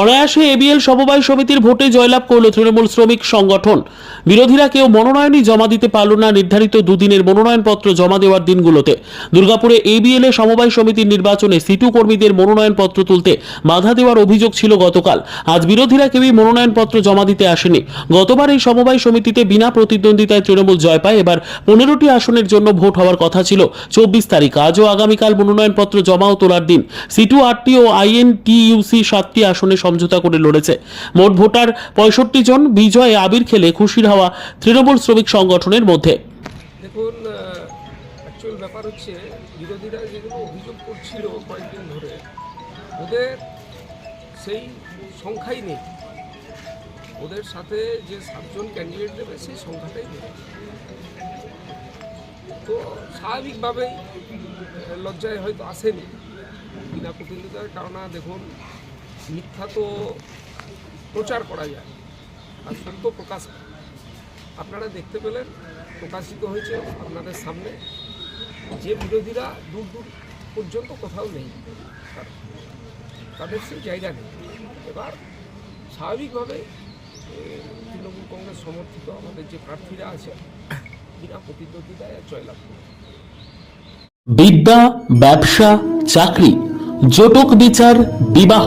অনায়াসে এবিএল সমবায় সমিতির ভোটে জয়লাভ করল তৃণমূল শ্রমিক সংগঠন। বিরোধীরা কেউ মনোনয়নই জমা দিতে পারল না, নির্ধারিত দুদিনের মনোনয়নপত্র জমা দেওয়ার দিনগুলোতে। দুর্গাপুরে এবিএল এ সমবায় সমিতির নির্বাচনে সিটু কর্মীদের মনোনয়নপত্র তুলতে বাধা দেওয়ার অভিযোগ ছিল গতকাল। আজ বিরোধীরা কেউই মনোনয়নপত্র জমা দিতে আসেনি। গতবার এই সমবায় সমিতিতে বিনা প্রতিদ্বন্দ্বিতায় তৃণমূল জয় পায়। এবার পনেরোটি আসনের জন্য ভোট হওয়ার কথা ছিল চব্বিশ তারিখ। আজও আগামীকাল মনোনয়নপত্র জমা ও তোলার দিন। সিটু আটটি ও আইএনটিইউসি সাতটি আসনে সমঝোতা করে লড়েছে। মোট ভোটার পঁয়ষট্টি জন, বিজয়ে, আবির খেলে খুশির হওয়া তৃণমূল শ্রমিক সংগঠনের মধ্যে। দেখুন অ্যাকচুয়াল ব্যাপার হচ্ছে, বিরোধীরা যেগুলো অভিযোগ করছিল কয়েকদিন ধরে, ওদের সেই সংখ্যাই নেই। ওদের সাথে যে সাতজন ক্যান্ডিডেট দেবে, সেই সংখ্যাটাই নেই। তো স্বাভাবিকভাবেই লজ্জায় হয়তো আসেনি। বিনা প্রতিনিধিতার কারণে দেখুন মিথ্যা তো প্রচার করা যায়, আর সত্য প্রকাশ আপনারা দেখতে পেলেন, প্রকাশিত হয়েছে আপনাদের সামনে যে বিরোধীরা দূর দূর পর্যন্ত কোথাও নেই তাদের সেই জায়গা নেই। এবার স্বাভাবিকভাবে তৃণমূল কংগ্রেস সমর্থিত আমাদের যে প্রার্থীরা আছে, বিনা প্রতিদ্বন্দ্বিতায় জয়লাভ বিদ্যা, ব্যবসা, চাকরি, জটক বিচার, বিবাহ